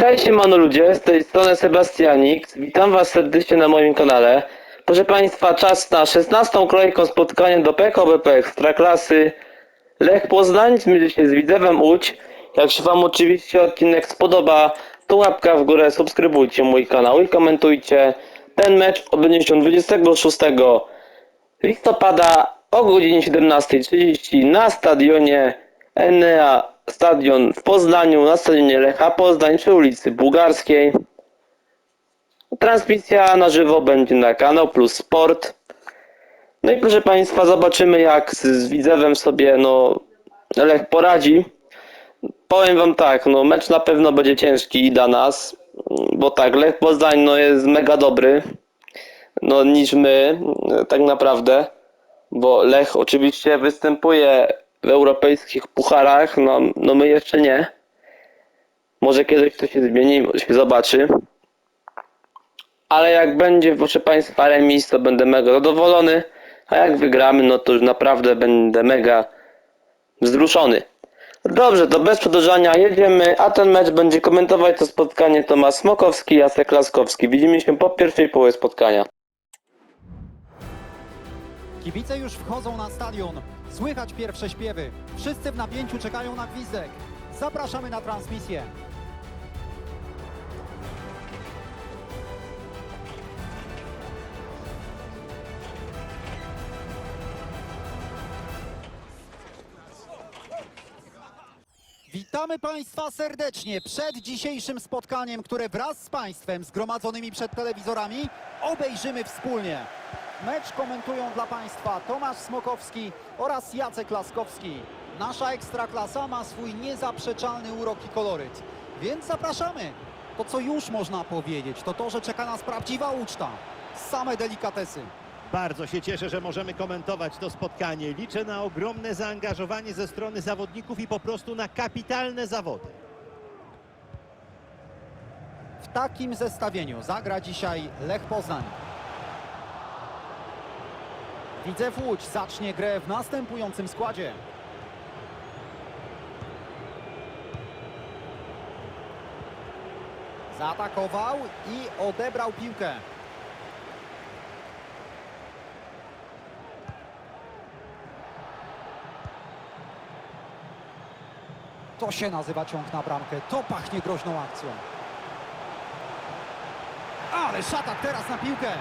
Hej siemano ludzie, z tej strony Sebastianik. Witam was serdecznie na moim kanale. Proszę państwa, czas na 16. kolejką spotkania do PKBP Ekstraklasy. Lech Poznań zmierzy się z Widzewem Łódź. Jak się wam oczywiście odcinek spodoba, to łapka w górę, subskrybujcie mój kanał i komentujcie. Ten mecz odbędzie się 26 listopada o godzinie 17.30 na stadionie Enea Stadion w Poznaniu, na stadionie Lecha Poznań przy ulicy Bułgarskiej. Transmisja na żywo będzie na kanał Plus Sport. No i proszę Państwa, zobaczymy jak z, z Widzewem sobie no, Lech poradzi. Powiem Wam tak, no mecz na pewno będzie ciężki dla nas, bo tak, Lech Poznań no, jest mega dobry, no niż my tak naprawdę, bo Lech oczywiście występuje w europejskich pucharach, no, no my jeszcze nie. Może kiedyś to się zmieni, może się zobaczy. Ale jak będzie, proszę Państwa, remis, to będę mega zadowolony. A jak wygramy, no to już naprawdę będę mega wzruszony. Dobrze, to bez przedłużania jedziemy, a ten mecz będzie komentować to spotkanie Tomasz Smokowski Jacek Laskowski. Widzimy się po pierwszej połowie spotkania. Kibice już wchodzą na stadion. Słychać pierwsze śpiewy. Wszyscy w napięciu czekają na gwizdek. Zapraszamy na transmisję. Witamy Państwa serdecznie przed dzisiejszym spotkaniem, które wraz z Państwem zgromadzonymi przed telewizorami obejrzymy wspólnie. Mecz komentują dla Państwa Tomasz Smokowski oraz Jacek Laskowski. Nasza ekstraklasa ma swój niezaprzeczalny urok i koloryt, więc zapraszamy. To co już można powiedzieć, to to, że czeka nas prawdziwa uczta. Same delikatesy. Bardzo się cieszę, że możemy komentować to spotkanie. Liczę na ogromne zaangażowanie ze strony zawodników i po prostu na kapitalne zawody. W takim zestawieniu zagra dzisiaj Lech Poznań. Widzew Łódź zacznie grę w następującym składzie. Zaatakował i odebrał piłkę. To się nazywa ciąg na bramkę. To pachnie groźną akcją. Ale szatak teraz na piłkę.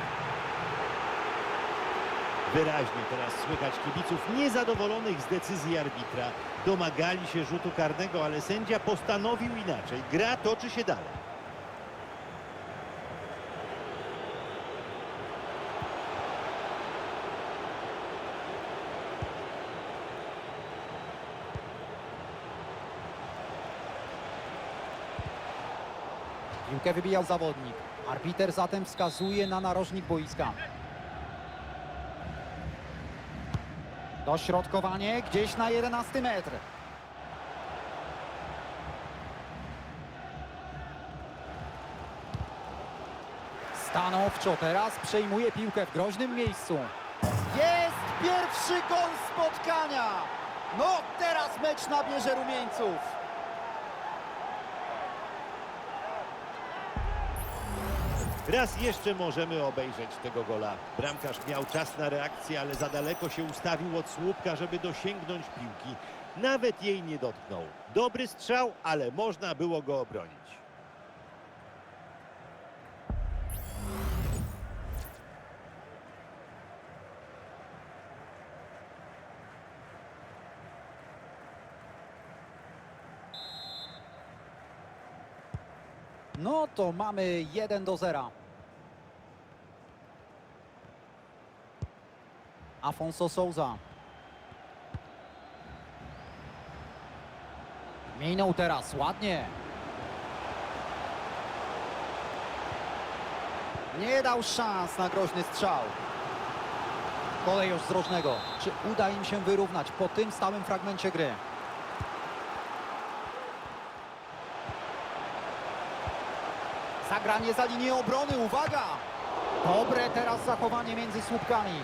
Wyraźnie teraz słychać kibiców niezadowolonych z decyzji arbitra. Domagali się rzutu karnego, ale sędzia postanowił inaczej. Gra toczy się dalej. Piłkę wybijał zawodnik. Arbiter zatem wskazuje na narożnik boiska. Dośrodkowanie gdzieś na 11 metr. Stanowczo teraz przejmuje piłkę w groźnym miejscu. Jest pierwszy gol spotkania! No teraz mecz nabierze rumieńców. Raz jeszcze możemy obejrzeć tego gola. Bramkarz miał czas na reakcję, ale za daleko się ustawił od słupka, żeby dosięgnąć piłki. Nawet jej nie dotknął. Dobry strzał, ale można było go obronić. No to mamy 1 do 0. Afonso Souza. Minął teraz, ładnie. Nie dał szans na groźny strzał. Kolejosz z rożnego. Czy uda im się wyrównać po tym stałym fragmencie gry? Zagranie za linię obrony, uwaga! Dobre teraz zachowanie między słupkami.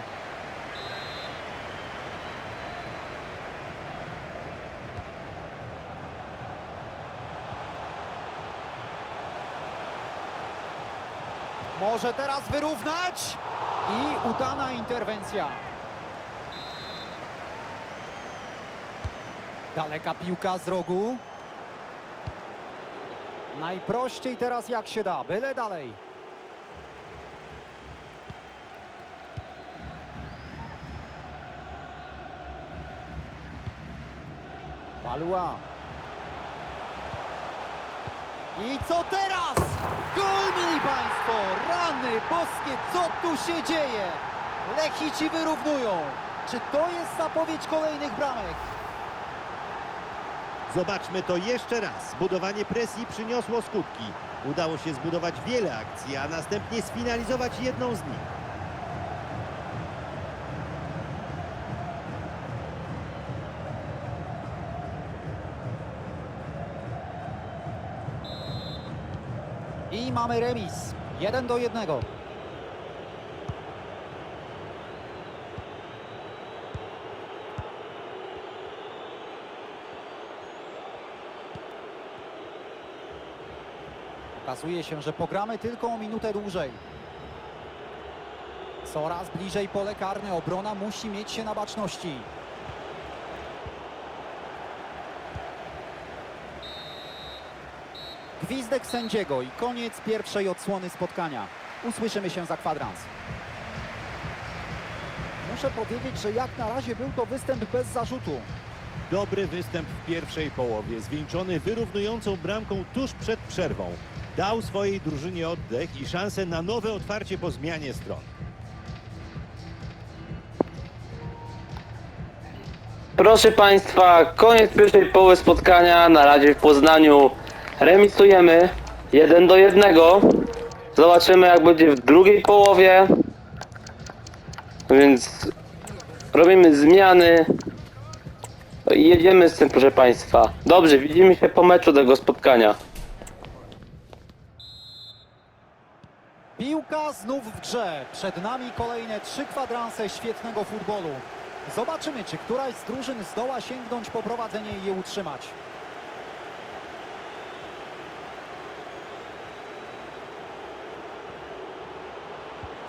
Może teraz wyrównać i udana interwencja. Daleka piłka z rogu. Najprościej teraz jak się da, byle dalej. Balua. I co teraz? Gol, mili Państwo! Rany boskie, co tu się dzieje? Lechici wyrównują. Czy to jest zapowiedź kolejnych bramek? Zobaczmy to jeszcze raz. Budowanie presji przyniosło skutki. Udało się zbudować wiele akcji, a następnie sfinalizować jedną z nich. Mamy remis. Jeden do jednego. Okazuje się, że pogramy tylko o minutę dłużej. Coraz bliżej pole karne. Obrona musi mieć się na baczności. Gwizdek sędziego i koniec pierwszej odsłony spotkania. Usłyszymy się za kwadrans. Muszę powiedzieć, że jak na razie był to występ bez zarzutu. Dobry występ w pierwszej połowie, zwieńczony wyrównującą bramką tuż przed przerwą. Dał swojej drużynie oddech i szansę na nowe otwarcie po zmianie stron. Proszę Państwa, koniec pierwszej połowy spotkania. Na razie w Poznaniu remisujemy 1 do 1. Zobaczymy jak będzie w drugiej połowie. Więc robimy zmiany. I jedziemy z tym, proszę Państwa. Dobrze, widzimy się po meczu tego spotkania. Piłka znów w grze. Przed nami kolejne trzy kwadranse świetnego futbolu. Zobaczymy, czy któraś z drużyn zdoła sięgnąć po prowadzenie i je utrzymać.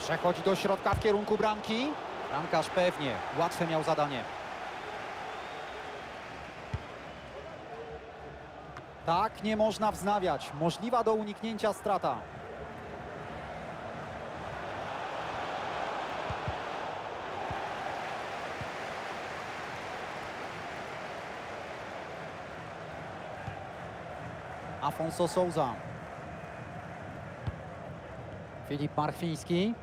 Przechodzi do środka w kierunku bramki. Bramkarz pewnie, łatwe miał zadanie. Tak nie można wznawiać. Możliwa do uniknięcia strata. Afonso Souza. Filip Marchwiński.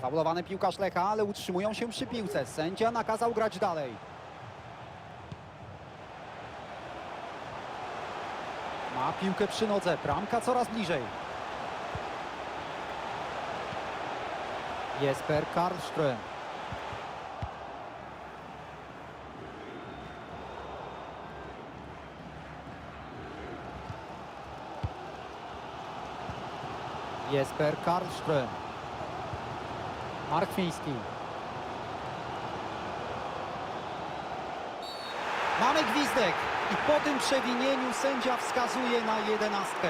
Faulowany piłkarz Lecha, ale utrzymują się przy piłce. Sędzia nakazał grać dalej. Ma piłkę przy nodze. Bramka coraz bliżej. Jesper Karlström. Jesper Karlström. Mark Fiński. Mamy gwizdek i po tym przewinieniu sędzia wskazuje na jedenastkę.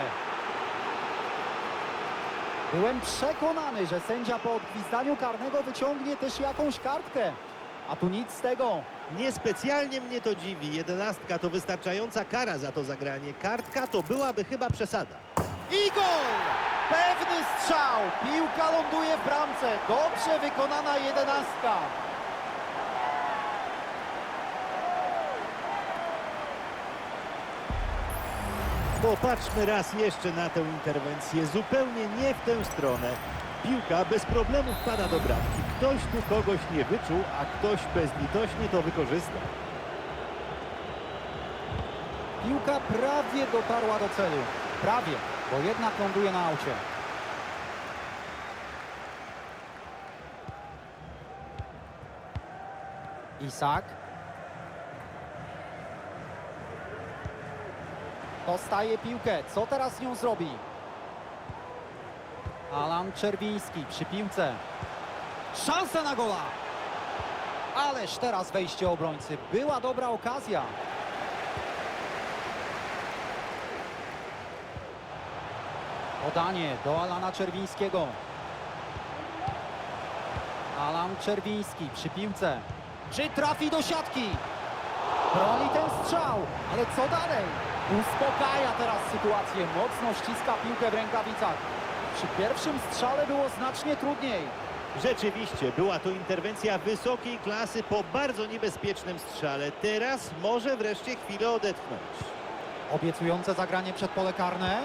Byłem przekonany, że sędzia po odgwizdaniu karnego wyciągnie też jakąś kartkę. A tu nic z tego. Niespecjalnie mnie to dziwi. Jedenastka to wystarczająca kara za to zagranie. Kartka to byłaby chyba przesada. I gol! Pewny strzał. Piłka ląduje w bramce. Dobrze wykonana jedenastka. Popatrzmy raz jeszcze na tę interwencję. Zupełnie nie w tę stronę. Piłka bez problemu wpada do bramki. Ktoś tu kogoś nie wyczuł, a ktoś bezlitośnie to wykorzystał. Piłka prawie dotarła do celu. Prawie, bo jednak ląduje na aucie. Isak. Dostaje piłkę. Co teraz z nią zrobi? Alan Czerwiński przy piłce. Szansa na gola! Ależ teraz wejście obrońcy. Była dobra okazja. Podanie do Alana Czerwińskiego. Alan Czerwiński przy piłce. Czy trafi do siatki? Broni ten strzał, ale co dalej? Uspokaja teraz sytuację, mocno ściska piłkę w rękawicach. Przy pierwszym strzale było znacznie trudniej. Rzeczywiście, była to interwencja wysokiej klasy po bardzo niebezpiecznym strzale. Teraz może wreszcie chwilę odetchnąć. Obiecujące zagranie przed pole karne.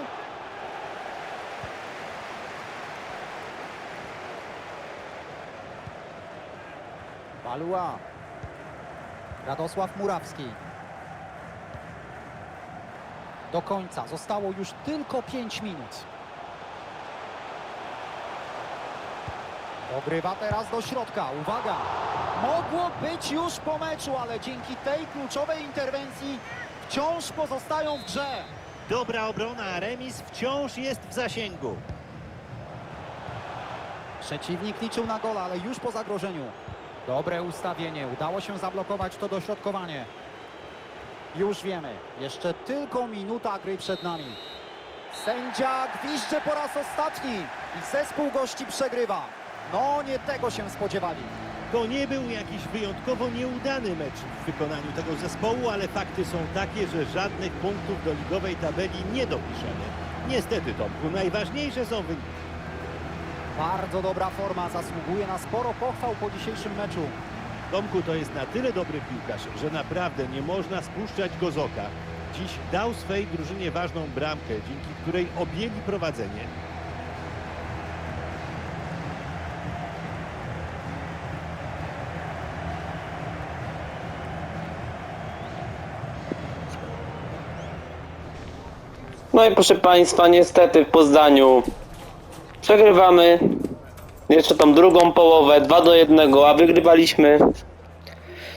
Balua. Radosław Murawski. Do końca zostało już tylko 5 minut. Dogrywa teraz do środka. Uwaga! Mogło być już po meczu, ale dzięki tej kluczowej interwencji wciąż pozostają w grze. Dobra obrona, remis wciąż jest w zasięgu. Przeciwnik liczył na gola, ale już po zagrożeniu. Dobre ustawienie, udało się zablokować to dośrodkowanie. Już wiemy, jeszcze tylko minuta gry przed nami. Sędzia gwizdże po raz ostatni i zespół gości przegrywa. No, nie tego się spodziewali. To nie był jakiś wyjątkowo nieudany mecz w wykonaniu tego zespołu, ale fakty są takie, że żadnych punktów do ligowej tabeli nie dopiszemy. Niestety, Tomku, najważniejsze są wyniki. Bardzo dobra forma, zasługuje na sporo pochwał po dzisiejszym meczu. Tomku to jest na tyle dobry piłkarz, że naprawdę nie można spuszczać go z oka. Dziś dał swej drużynie ważną bramkę, dzięki której objęli prowadzenie. No i proszę Państwa, niestety w Poznaniu przegrywamy jeszcze tą drugą połowę 2 do 1, a wygrywaliśmy.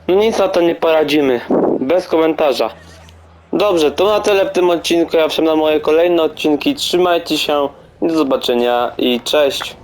No nic na to nie poradzimy. Bez komentarza. Dobrze, to na tyle w tym odcinku. Ja wszedłem na moje kolejne odcinki. Trzymajcie się. Do zobaczenia i cześć.